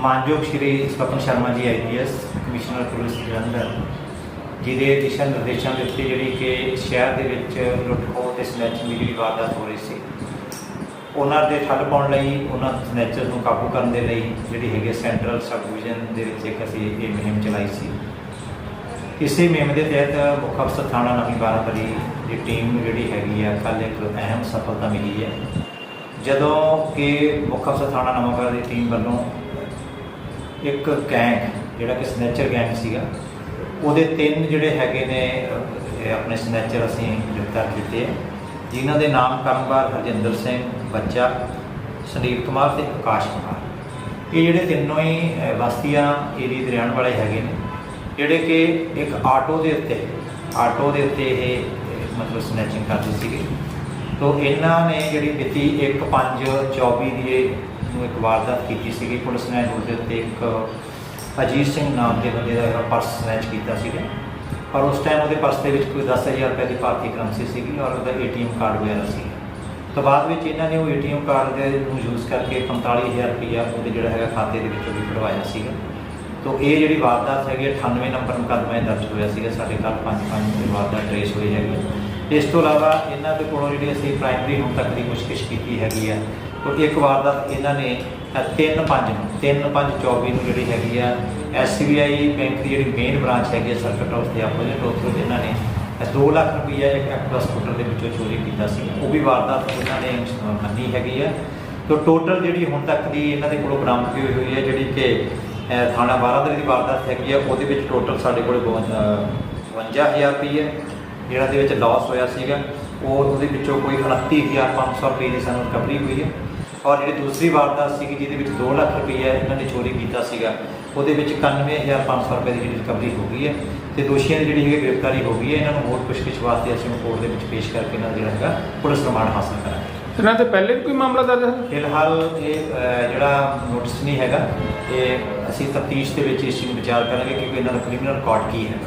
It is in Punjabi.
ਮਾਨਯੋਗ ਸ਼੍ਰੀ Swapan Sharma ji IPS commissioner police Jalandhar, ਜਿਹਦੇ ਦਿਸ਼ਾ ਨਿਰਦੇਸ਼ਾਂ ਦੇ ਉੱਤੇ ਜਿਹੜੀ ਕਿ ਸ਼ਹਿਰ ਦੇ ਵਿੱਚ ਲੁੱਟ ਖੋਹ ਤੇ ਸਨੈਚਿੰਗ ਦੀ ਜਿਹੜੀ ਵਾਰਦਾਤ ਹੋ ਰਹੀ ਸੀ, ਉਹਨਾਂ ਦੇ ਠੱਲ ਪਾਉਣ ਲਈ, ਉਹਨਾਂ ਸਨੈਚਰ ਨੂੰ ਕਾਬੂ ਕਰਨ ਦੇ ਲਈ ਜਿਹੜੀ ਹੈਗੀ ਸੈਂਟਰਲ ਸਬ ਡਿਵੀਜ਼ਨ ਦੇ ਵਿੱਚ ਇੱਕ ਅਸੀਂ ਇਹ ਮੁਹਿੰਮ ਚਲਾਈ ਸੀ। ਇਸੇ ਮੁਹਿੰਮ ਦੇ ਤਹਿਤ ਮੁੱਖ ਅਫਸਰ ਥਾਣਾ ਨਵੀਂ ਬਾਰਾਂਪਲੀ ਦੀ ਟੀਮ ਨੂੰ ਜਿਹੜੀ ਹੈਗੀ ਆ, ਕੱਲ੍ਹ ਇੱਕ ਅਹਿਮ ਸਫਲਤਾ ਮਿਲੀ ਹੈ। ਜਦੋਂ ਕਿ ਮੁੱਖ ਅਫਸਰ ਥਾਣਾ ਨਵਾਂ ਬਾਰਾ ਦੀ ਟੀਮ ਵੱਲੋਂ ਇੱਕ ਗੈਂਗ ਜਿਹੜਾ ਕਿ ਸਨੈਚਰ ਗੈਂਗ ਸੀਗਾ ਉਹਦੇ ਤਿੰਨ ਜਿਹੜੇ ਹੈਗੇ ਨੇ ਆਪਣੇ ਸਨੈਚਰ ਅਸੀਂ ਗ੍ਰਿਫਤਾਰ ਕੀਤੇ ਹੈ ਜਿਨ੍ਹਾਂ ਦੇ ਨਾਮ ਕਰਮਵਾਰ ਹਰਜਿੰਦਰ ਸਿੰਘ ਬੱਚਾ ਸੰਦੀਪ ਕੁਮਾਰ ਤੇ ਆਕਾਸ਼ ਕੁਮਾਰ। ਇਹ ਜਿਹੜੇ ਤਿੰਨੋਂ ਹੀ ਅਹ, ਬਸਤੀਆਂ ਏਰੀਏ ਦੇ ਰਹਿਣ ਵਾਲੇ ਹੈਗੇ ਨੇ ਜਿਹੜੇ ਕਿ ਇੱਕ ਆਟੋ ਦੇ ਉੱਤੇ ਆਟੋ ਦੇ ਉੱਤੇ ਇਹ ਮਤਲਬ ਸਨੈਚਿੰਗ ਕਰਦੇ ਸੀਗੇ। ਤੋ ਇਹਨਾਂ ਨੇ ਜਿਹੜੀ ਮਿਤੀ 1/5/24 ਦੀ ਨੂੰ ਇੱਕ ਵਾਰਦਾਤ ਕੀਤੀ ਸੀਗੀ। ਪੁਲਿਸ ਨੇ ਉਹਦੇ ਉੱਤੇ ਇੱਕ ਅਜੀਤ ਸਿੰਘ ਨਾਮ ਦੇ ਬੰਦੇ ਦਾ ਜਿਹੜਾ ਪਰਸ ਸਨੈਚ ਕੀਤਾ ਸੀਗਾ। ਪਰ ਉਸ ਟਾਈਮ ਉਹਦੇ ਪਰਸ ਦੇ ਵਿੱਚ ਕੋਈ 10000 ਰੁਪਏ ਦੀ ਭਾਰਤੀ ਕਰੰਸੀ ਸੀਗੀ ਔਰ ਉਹਦਾ ਏਟੀਐਮ ਕਾਰਡ ਵਗੈਰਾ ਸੀ। ਤਾਂ ਬਾਅਦ ਵਿੱਚ ਇਹਨਾਂ ਨੇ ਉਹ ਏਟੀਐਮ ਕਾਰਡ ਦੇ ਨੂੰ ਯੂਜ਼ ਕਰਕੇ 45000 ਰੁਪਇਆ ਉਹਦੇ ਜਿਹੜਾ ਹੈਗਾ ਖਾਤੇ ਦੇ ਵਿੱਚੋਂ ਵੀ ਕਢਵਾਇਆ ਸੀਗਾ। ਤੋ ਇਹ ਜਿਹੜੀ ਵਾਰਦਾਤ ਹੈਗੀ ਹੈ, 98 ਨੰਬਰ ਮੁਕੱਦਮਾ ਇਹ ਦਰਜ ਹੋਇਆ ਸੀਗਾ। ਸਾਡੇ ਕੱਲ 5-5 ਦੀ ਵਾਰਦਾਤ ਟ੍ਰੇਸ ਹੋਈ ਹੈਗੀ ਇਸ ਤੋਂ ਇਲਾਵਾ ਇਹਨਾਂ ਦੇ ਕੋਲੋਂ ਜਿਹੜੀ ਅਸੀਂ ਪ੍ਰਾਇਮਰੀ ਹੁਣ ਤੱਕ ਦੀ ਪੁੱਛਗਿੱਛ ਕੀਤੀ ਹੈਗੀ ਆ ਕਿਉਂਕਿ ਇੱਕ ਵਾਰਦਾਤ ਇਹਨਾਂ ਨੇ 3-5 ਨੂੰ 3-5-24 ਨੂੰ ਜਿਹੜੀ ਹੈਗੀ ਆ SBI ਬੈਂਕ ਦੀ ਜਿਹੜੀ ਮੇਨ ਬ੍ਰਾਂਚ ਹੈਗੀ ਆ ਸਰਕਟ ਹਾਊਸ ਦੇ ਆਪੋਜ਼ਿਟ ਉੱਥੋਂ ਇਹਨਾਂ ਨੇ 2 ਲੱਖ ਰੁਪਈਆ ਇੱਕ ਐਕਟਿਵਾ ਸਕੂਟਰ ਦੇ ਵਿੱਚੋਂ ਚੋਰੀ ਕੀਤਾ ਸੀ। ਉਹ ਵੀ ਵਾਰਦਾਤ ਇਹਨਾਂ ਨੇ ਅਹ, ਮੰਨੀ ਹੈਗੀ ਆ। ਤੋ ਟੋਟਲ ਜਿਹੜੀ ਹੁਣ ਤੱਕ ਦੀ ਇਹਨਾਂ ਦੇ ਕੋਲੋਂ ਬਰਾਮਦ ਹੋਈ ਹੋਈ ਹੈ ਜਿਹੜੀ ਕਿ ਥਾਣਾ ਬਾਰਾਦਰੀ ਦੀ ਵਾਰਦਾਤ ਹੈਗੀ ਆ ਉਹਦੇ ਵਿੱਚ ਟੋਟਲ ਸਾਡੇ ਕੋਲ 52000 ਰੁਪਏ ਜਿਹੜਾ ਦੇ ਵਿੱਚ ਲਾਸ ਹੋਇਆ ਸੀਗਾ। ਉਹ ਉਹਦੇ ਵਿੱਚੋਂ ਕੋਈ 29500 ਰੁਪਏ ਦੀ ਸਾਨੂੰ ਰਿਕਵਰੀ ਹੋਈ ਹੈ। ਔਰ ਜਿਹੜੀ ਦੂਸਰੀ ਵਾਰਦਾਤ ਸੀਗੀ ਜਿਹਦੇ ਵਿੱਚ 2 ਲੱਖ ਰੁਪਏ ਇਹਨਾਂ ਨੇ ਚੋਰੀ ਕੀਤਾ ਸੀਗਾ ਉਹਦੇ ਵਿੱਚ 91500 ਰੁਪਏ ਦੀ ਜਿਹੜੀ ਰਿਕਵਰੀ ਹੋ ਗਈ ਹੈ ਤੇ ਦੋਸ਼ੀਆਂ ਦੀ ਜਿਹੜੀ ਹੈਗੀ ਗ੍ਰਿਫਤਾਰੀ ਹੋ ਗਈ ਹੈ। ਇਹਨਾਂ ਨੂੰ ਹੋਰ ਪੁੱਛਗਿੱਛ ਵਾਸਤੇ ਅਸੀਂ ਕੋਰਟ ਦੇ ਵਿੱਚ ਪੇਸ਼ ਕਰਕੇ ਇਹਨਾਂ ਦਾ ਜਿਹੜਾ ਹੈਗਾ ਪੁਲਿਸ ਰਿਮਾਂਡ ਹਾਸਲ ਕਰਾਂਗੇ। ਇਹਨਾਂ ਤੇ ਪਹਿਲੇ ਵੀ ਕੋਈ ਮਾਮਲਾ ਦਰਜ ਹੈ? ਫਿਲਹਾਲ ਇਹ ਜਿਹੜਾ ਨੋਟਿਸ ਨਹੀਂ ਹੈਗਾ ਇਹ ਅਸੀਂ ਤਫਤੀਸ਼ ਦੇ ਵਿੱਚ ਇਸ ਚੀਜ਼ ਨੂੰ ਵਿਚਾਰ ਕਰਾਂਗੇ ਕਿ ਇਹਨਾਂ ਦਾ ਕ੍ਰਿਮੀਨਲ ਰਿਕਾਰਡ ਕੀ ਹੈ।